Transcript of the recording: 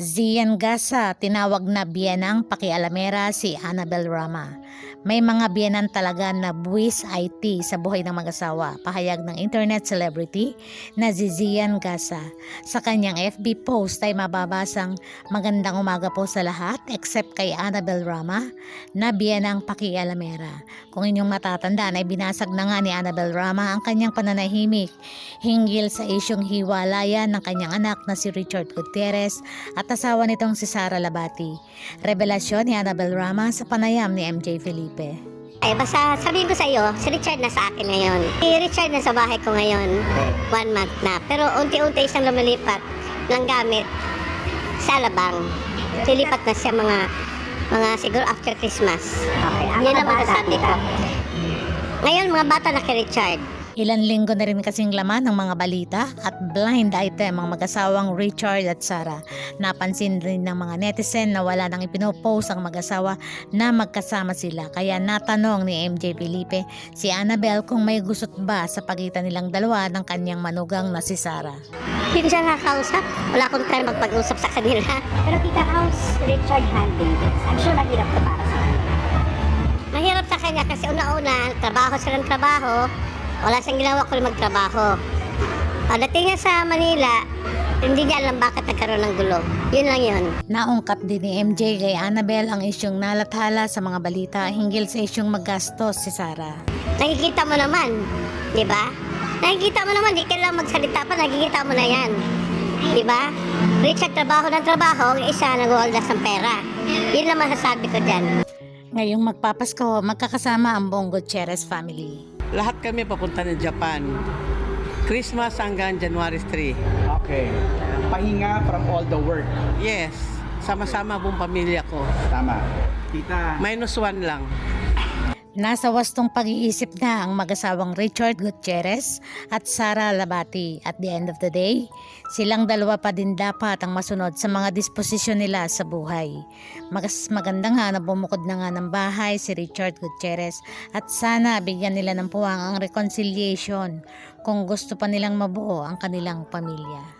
Zian Gasa, tinawag na biyanang pakialamera si Annabel Rama. May mga biyanan talaga na buwis IT sa buhay ng mag-asawa, pahayag ng internet celebrity na si Zian Gasa. Sa kanyang FB post ay mababasang magandang umaga po sa lahat except kay Annabel Rama na biyanang pakialamera. Kung inyong matatandaan ay binasag na nga ni Annabel Rama ang kanyang pananahimik hinggil sa isyong hiwalayan ng kanyang anak na si Richard Gutierrez at asawa nitong si Sara Labati. Revelasyon ni Annabel Rama sa panayam ni MJ Felipe. Eh, basta sabihin ko sa iyo, si Richard na sa akin ngayon. Si Richard na sa bahay ko ngayon. One month na. Pero unti-unti siyang lumilipat ng gamit sa labang. Lilipat na siya mga mga siguro after Christmas. Okay, Yan ang masasabi ko. Ngayon, mga bata na kay Richard. Ilan linggo na rin kasing laman ng mga balita at blind item ang mag-asawang Richard at Sara. Napansin rin ng mga netizen na wala nang ipinopost ang mag-asawa na magkasama sila. Kaya natanong ni MJ Felipe si Annabel kung may gusot ba sa pagitan nilang dalawa ng kanyang manugang na si Sara. Hindi ko siya nakakausap. Wala akong time magpag-usap sa kanila. Pero Tita, how's Richard handling this? I'm sure mahirap to para sa kanya. Mahirap sa kanya kasi una-una, trabaho siya ng trabaho. Wala siyang ginawa kundi magtrabaho. Pagdating niya sa Manila, hindi niya alam bakit nagkaroon ng gulo. Yun lang yun. Naungkat din ni MJ kay Annabel ang isyong nalathala sa mga balita hinggil sa isyong maggastos si Sara. Nakikita mo naman, di ba? Nakikita mo naman, di kailangan magsalita pa, nakikita mo na yan. Di ba? Richard, trabaho ng trabaho, ang isa nag-waldas ng pera. Yun lang masasabi ko dyan. Ngayong magpapasko, magkakasama ang buong Gutierrez family. Lahat kami papunta ng Japan. Christmas hanggang January 3. Okay. Pahinga from all the work. Yes, sama-sama buong pamilya ko. Tama. Tita, Minus one lang. Nasa wastong pag-iisip na ang mag-asawang Richard Gutierrez at Sara Labati. At the end of the day, silang dalawa pa din dapat ang masunod sa mga disposisyon nila sa buhay. Magas maganda nga na bumukod na nga ng bahay si Richard Gutierrez at sana bigyan nila ng puwang ang reconciliation kung gusto pa nilang mabuo ang kanilang pamilya.